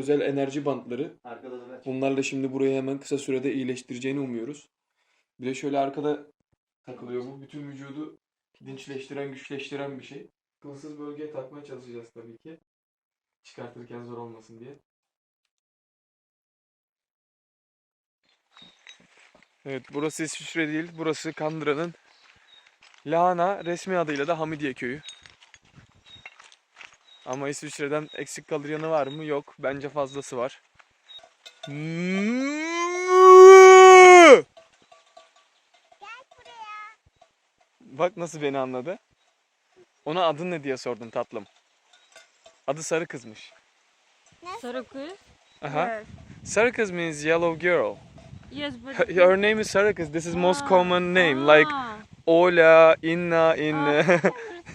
özel enerji bantları. Arkada da. Bunlarla şimdi burayı hemen kısa sürede iyileştireceğini umuyoruz. Bir de şöyle arkada takılıyor bu. Bütün vücudu dinçleştiren, güçleştiren bir şey. Kılsız bölgeye takmaya çalışacağız tabii ki. Çıkartırken zor olmasın diye. Evet burası İsviçre değil. Burası Kandıra'nın Lahana resmi adıyla da Hamidiye köyü. Ama İsviçre'den eksik kalır yanı var mı? Yok. Bence fazlası var. Bak nasıl beni anladı. Ona adın ne diye sordum tatlım. Adı sarı kızmış. Sarı kız? Aha. Sarı kız means yellow girl. Yes, but... Her name is Sarı kız. This is most Ah, common name. Like ah. Ola, Inna in Ah.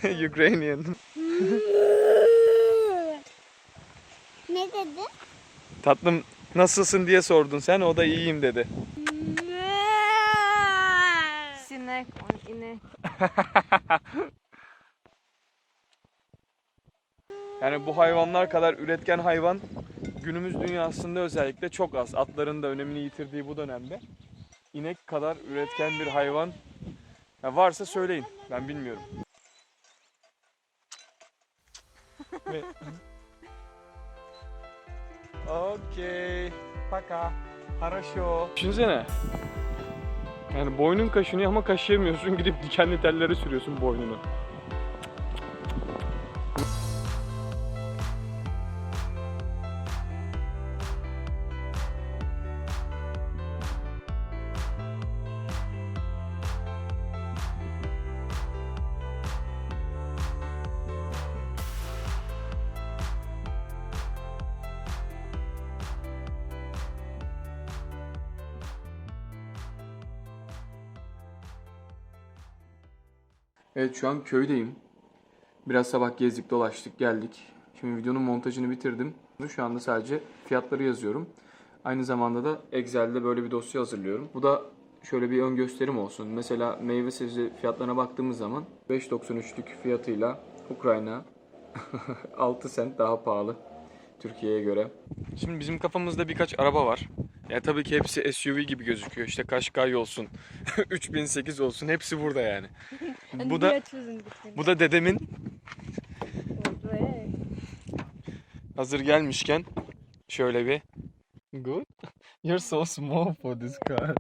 Ukrainian. Ne dedi? Tatlım nasılsın diye sordun sen. O da iyiyim dedi. Sinek on inek. Yani bu hayvanlar kadar üretken hayvan günümüz dünyasında özellikle çok az. Atların da önemini yitirdiği bu dönemde. İnek kadar üretken bir hayvan ya varsa söyleyin. Ben bilmiyorum. Ve... Okey. Paka. Haraşo. Düşünsene. Yani boynun kaşınıyor ama kaşıyamıyorsun. Gidip dikenli tellere sürüyorsun boynunu. Evet şu an köydeyim. Biraz sabah gezdik dolaştık geldik. Şimdi videonun montajını bitirdim. Şu anda sadece fiyatları yazıyorum. Aynı zamanda da Excel'de böyle bir dosya hazırlıyorum. Bu da şöyle bir ön gösterim olsun. Mesela meyve sebze fiyatlarına baktığımız zaman 5.93'lük fiyatıyla Ukrayna 6 sent daha pahalı Türkiye'ye göre. Şimdi bizim kafamızda birkaç araba var. Ya tabii ki hepsi SUV gibi gözüküyor. İşte Qashqai olsun, 3008 olsun hepsi burada yani. Bu da bu da dedemin hazır gelmişken şöyle bir Good. You're so small for this car.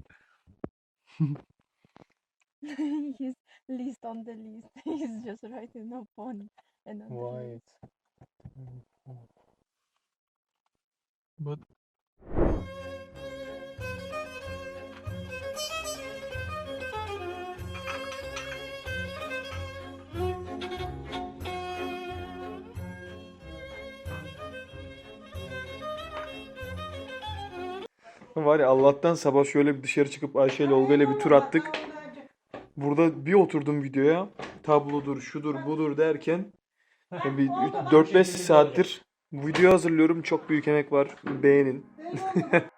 He's least on the list. He's just writing up on and on Why. But Var ya Allah'tan sabah şöyle bir dışarı çıkıp Ayşe ile Olga ile bir tur attık. Burada bir oturdum videoya. Tablodur, şudur, budur derken ya bir 4-5 saattir video hazırlıyorum. Çok büyük emek var. Beğenin.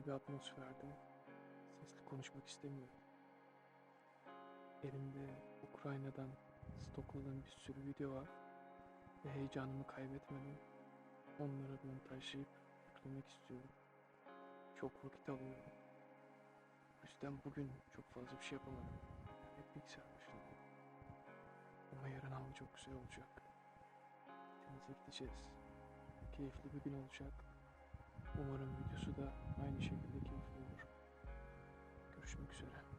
Böyle bir atmosferde sesli konuşmak istemiyorum. Elimde Ukrayna'dan stokladığım bir sürü video var ve heyecanımı kaybetmeden onları montajlayıp yüklemek istiyorum. Çok vakit alıyor. O yüzden bugün çok fazla bir şey yapamadım. Hep bilgisayar başındayım. Ama yarın hava çok güzel olacak. Denize gideceğiz. Keyifli bir gün olacak. Umarım videosu da aynı şekilde keyifli olur. Görüşmek üzere.